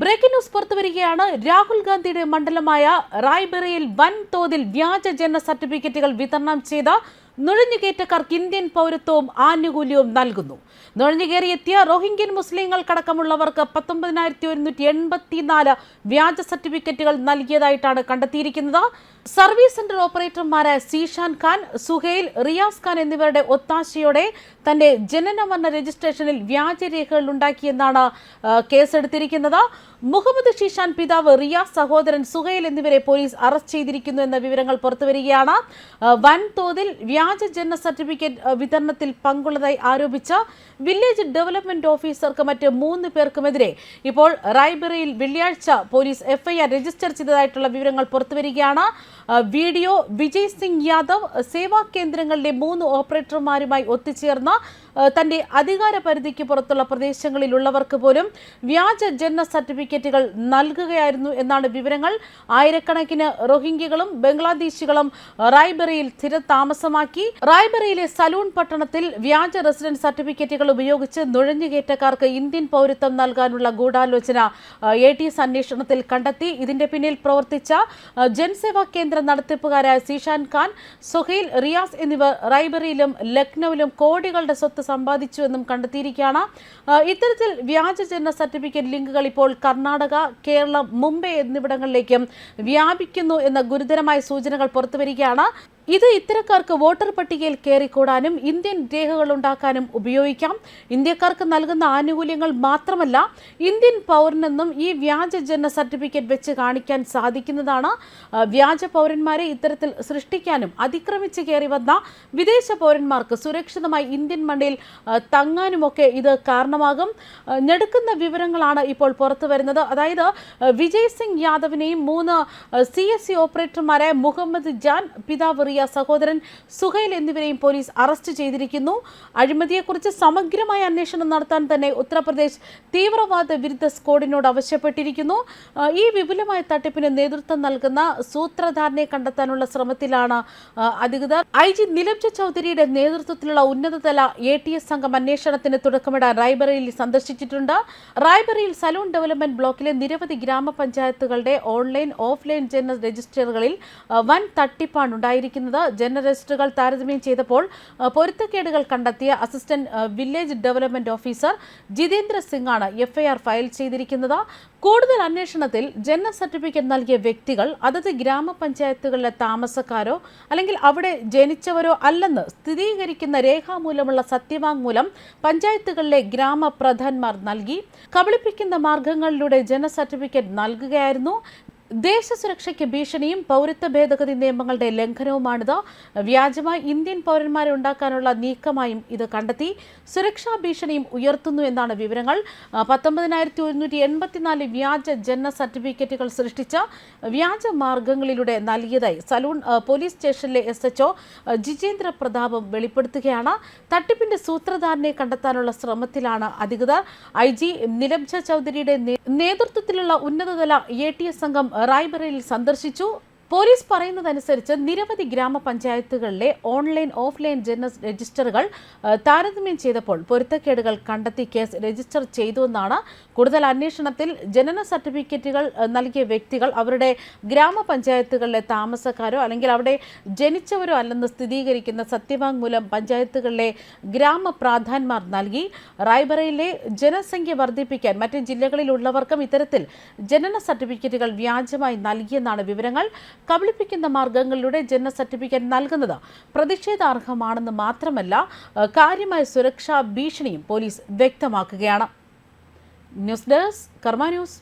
Breaking news പുറത്തുവരികയാണ്. Rahul ഗാന്ധിയുടെ മണ്ഡലമായ റായ്ബറയിൽ വൻതോതിൽ വ്യാജ ജനന സർട്ടിഫിക്കറ്റുകൾ വിതരണം ചെയ്ത നുഴഞ്ഞുകയറ്റക്കാർക്ക് ഇന്ത്യൻ പൗരത്വവും ആനുകൂല്യവും നൽകുന്നു. നുഴഞ്ഞുകയറിയെത്തിയ റോഹിംഗ്യൻ മുസ്ലിങ്ങൾക്കടക്കമുള്ളവർക്ക് പത്തൊമ്പതിനായിരത്തി ഒരുന്നൂറ്റി എൺപത്തിനാല് വ്യാജ സർട്ടിഫിക്കറ്റുകൾ നൽകിയതായിട്ടാണ് കണ്ടെത്തിയിരിക്കുന്നത്. സർവീസ് സെന്റർ ഓപ്പറേറ്റർമാരായ സീഷാൻ ഖാൻ സുഹൈൽ റിയാസ് ഖാൻ എന്നിവരുടെ ഒത്താശയോടെ തന്റെ ജനനമരണ രജിസ്ട്രേഷനിൽ വ്യാജരേഖകൾ ഉണ്ടാക്കിയെന്നാണ് കേസെടുത്തിരിക്കുന്നത്. മുഹമ്മദ് ഷീഷാൻ പിതാവ് റിയാസ് സഹോദരൻ സുഹൈൽ എന്നിവരെ പോലീസ് അറസ്റ്റ് ചെയ്തിരിക്കുന്നു എന്ന വിവരങ്ങൾ പുറത്തുവരികയാണ്. വൻതോതിൽ വ്യാജ ജനന സർട്ടിഫിക്കറ്റ് വിതരണത്തിൽ പങ്കുള്ളതായി ആരോപിച്ച വില്ലേജ് ഡെവലപ്മെന്റ് ഓഫീസർക്ക് മറ്റ് മൂന്ന് പേർക്കുമെതിരെ ഇപ്പോൾ റായ്ബറയിൽ വെള്ളിയാഴ്ച പോലീസ് എഫ്ഐആർ രജിസ്റ്റർ ചെയ്തതായിട്ടുള്ള വിവരങ്ങൾ പുറത്തുവരികയാണ്. വീഡിയോ വിജയ് സിംഗ് യാദവ് സേവാ കേന്ദ്രങ്ങളിലെ മൂന്ന് ഓപ്പറേറ്റർമാരുമായി ഒത്തുചേർന്ന തന്റെ അധികാര പരിധിക്ക് പുറത്തുള്ള പ്രദേശങ്ങളിലുള്ളവർക്ക് പോലും വ്യാജ ജനന സർട്ടിഫിക്കറ്റുകൾ നൽകുകയായിരുന്നു എന്നാണ് വിവരങ്ങൾ. ആയിരക്കണക്കിന് റോഹിംഗ്യകളും ബംഗ്ലാദേശികളും റായ്ബറിയിൽ സ്ഥിര താമസമാക്കി റായ്ബറിയിലെ സലൂൺ പട്ടണത്തിൽ വ്യാജ റെസിഡന്റ് സർട്ടിഫിക്കറ്റുകൾ ഉപയോഗിച്ച് നുഴഞ്ഞുകയറ്റക്കാർക്ക് ഇന്ത്യൻ പൗരത്വം നൽകാനുള്ള ഗൂഢാലോചന എ ടി എസ് അന്വേഷണത്തിൽ കണ്ടെത്തി. ഇതിന്റെ പിന്നിൽ പ്രവർത്തിച്ച ജൻസേവാ കേന്ദ്ര നടത്തിപ്പുകാരായ സീഷാൻ ഖാൻ സുഹൈൽ റിയാസ് എന്നിവർ റായ്ബറിയിലും ലക്നൌവിലും കോടികളുടെ സ്വത്ത് സമ്പാദിച്ചുവെന്നും കണ്ടെത്തിയിരിക്കുകയാണ്. ആ, ഇത്തരത്തിൽ വ്യാജ ജനന സർട്ടിഫിക്കറ്റ് ലിങ്കുകൾ ഇപ്പോൾ കർണാടക കേരളം മുംബൈ എന്നിവിടങ്ങളിലേക്കും വ്യാപിക്കുന്നു എന്ന ഗുരുതരമായ സൂചനകൾ പുറത്തുവരികയാണ്. ഇത് ഇത്തരക്കാർക്ക് വോട്ടർ പട്ടികയിൽ കയറിക്കൂടാനും ഇന്ത്യൻ രേഖകൾ ഉണ്ടാക്കാനും ഉപയോഗിക്കാം. ഇന്ത്യക്കാർക്ക് നൽകുന്ന ആനുകൂല്യങ്ങൾ മാത്രമല്ല ഇന്ത്യൻ പൗരനെന്നും ഈ വ്യാജ ജനന സർട്ടിഫിക്കറ്റ് വെച്ച് കാണിക്കാൻ സാധിക്കുന്നതാണ്. വ്യാജ പൗരന്മാരെ ഇത്തരത്തിൽ സൃഷ്ടിക്കാനും അതിക്രമിച്ച് കയറി വന്ന വിദേശ പൗരന്മാർക്ക് സുരക്ഷിതമായി ഇന്ത്യൻ മണ്ണിൽ തങ്ങാനുമൊക്കെ ഇത് കാരണമാകും. ഞെടുക്കുന്ന വിവരങ്ങളാണ് ഇപ്പോൾ പുറത്തു വരുന്നത്. അതായത് വിജയ് സിംഗ് യാദവിനെയും മൂന്ന് സി എസ് സി ഓപ്പറേറ്റർമാരായ മുഹമ്മദ് ജാൻ പിതാവ് റിയ സഹോദരൻ സുഹൈൽ എന്നിവരെയും പോലീസ് അറസ്റ്റ് ചെയ്തിരിക്കുന്നു. അഴിമതിയെക്കുറിച്ച് സമഗ്രമായ അന്വേഷണം നടത്താൻ തന്നെ ഉത്തർപ്രദേശ് തീവ്രവാദ വിരുദ്ധ സ്ക്വാഡിനോട് ആവശ്യപ്പെട്ടിരിക്കുന്നു. ഈ വിപുലമായ തട്ടിപ്പിന് നേതൃത്വം നൽകുന്ന സൂത്രധാരനെ കണ്ടെത്താനുള്ള ശ്രമത്തിലാണ് അധികൃതർ. ഐ ജി നിലബ്ജ ചൗധരിയുടെ നേതൃത്വത്തിലുള്ള ഉന്നതതല എ ടി എസ് സംഘം അന്വേഷണത്തിന് തുടക്കമിടാൻ റായ്ബറയിൽ സന്ദർശിച്ചിട്ടുണ്ട്. റായ്ബറയിൽ സലൂൺ ഡെവലപ്മെന്റ് ബ്ലോക്കിലെ നിരവധി ഗ്രാമപഞ്ചായത്തുകളുടെ ഓൺലൈൻ ഓഫ്ലൈൻ ജനറൽ രജിസ്റ്ററുകളിൽ വൻ തട്ടിപ്പാണ് ഉണ്ടായിരിക്കുന്നത്. ജനന രജിസ്റ്ററുകൾ താരതമ്യം ചെയ്തപ്പോൾ പൊരുത്തക്കേടുകൾ കണ്ടെത്തിയ assistant village development officer Jitendra Singh ആണ് എഫ്ഐആർ ഫയൽ ചെയ്തിരിക്കുന്നത്. കൂടുതൽ അന്വേഷണത്തിൽ ജനന സർട്ടിഫിക്കറ്റ് നൽകിയ വ്യക്തികൾ അതത് ഗ്രാമപഞ്ചായത്തുകളിലെ താമസക്കാരോ അല്ലെങ്കിൽ അവിടെ ജനിച്ചവരോ അല്ലെന്ന് സ്ഥിരീകരിക്കുന്ന രേഖാമൂലമുള്ള സത്യവാങ്മൂലം പഞ്ചായത്തുകളിലെ ഗ്രാമപ്രധാന്മാർ നൽകി. കബളിപ്പിക്കുന്ന മാർഗങ്ങളിലൂടെ ജനന സർട്ടിഫിക്കറ്റ് നൽകുകയായിരുന്നു. ദേശസുരക്ഷയ്ക്ക് ഭീഷണിയും പൗരത്വ ഭേദഗതി നിയമങ്ങളുടെ ലംഘനവുമാണിത്. വ്യാജമായി ഇന്ത്യൻ പൗരന്മാരെ ഉണ്ടാക്കാനുള്ള നീക്കമായും ഇത് കണ്ടെത്തി. സുരക്ഷാ ഭീഷണിയും ഉയർത്തുന്നു എന്നാണ് വിവരങ്ങൾ. പത്തൊമ്പതിനായിരത്തി ഒരുന്നൂറ്റി എൺപത്തിനാല് വ്യാജ ജനന സർട്ടിഫിക്കറ്റുകൾ സൃഷ്ടിച്ച വ്യാജ മാർഗങ്ങളിലൂടെ നൽകിയതായി സലൂൺ പോലീസ് സ്റ്റേഷനിലെ എസ് എച്ച്ഒ ജിജേന്ദ്ര പ്രതാപം വെളിപ്പെടുത്തുകയാണ്. തട്ടിപ്പിന്റെ സൂത്രധാരനെ കണ്ടെത്താനുള്ള ശ്രമത്തിലാണ് അധികൃതർ. ഐ ജി നിലബ്ജ ചൗധരിയുടെ നേതൃത്വത്തിലുള്ള ഉന്നതതല എ ടി എസ് സംഘം റായ്ബറയിൽ സന്ദർശിച്ചു. പോലീസ് പറയുന്നതനുസരിച്ച് നിരവധി ഗ്രാമപഞ്ചായത്തുകളിലെ ഓൺലൈൻ ഓഫ്ലൈൻ ജനന രജിസ്റ്ററുകൾ താരതമ്യം ചെയ്തപ്പോൾ പൊരുത്തക്കേടുകൾ കണ്ടെത്തി കേസ് രജിസ്റ്റർ ചെയ്തുവെന്നാണ് കൂടുതൽ അന്വേഷണത്തിൽ ജനന സർട്ടിഫിക്കറ്റുകൾ നൽകിയ വ്യക്തികൾ അവരുടെ ഗ്രാമപഞ്ചായത്തുകളിലെ താമസക്കാരോ അല്ലെങ്കിൽ അവിടെ ജനിച്ചവരോ അല്ലെന്ന് സ്ഥിരീകരിക്കുന്ന സത്യവാങ്മൂലം പഞ്ചായത്തുകളിലെ ഗ്രാമപ്രാധാന്മാർ നൽകി. റായ്ബറയിലെ ജനസംഖ്യ വർദ്ധിപ്പിക്കാൻ മറ്റ് ജില്ലകളിലുള്ളവർക്കും ഇത്തരത്തിൽ ജനന സർട്ടിഫിക്കറ്റുകൾ വ്യാജമായി നൽകിയെന്നാണ് വിവരങ്ങൾ. കബളിപ്പിക്കുന്ന മാർഗങ്ങളിലൂടെ ജനന സർട്ടിഫിക്കറ്റ് നൽകുന്നത് പ്രതിഷേധാർഹമാണെന്ന് മാത്രമല്ല കാര്യമായ സുരക്ഷാ ഭീഷണിയും പോലീസ് വ്യക്തമാക്കുകയാണ്. News desk Karma news.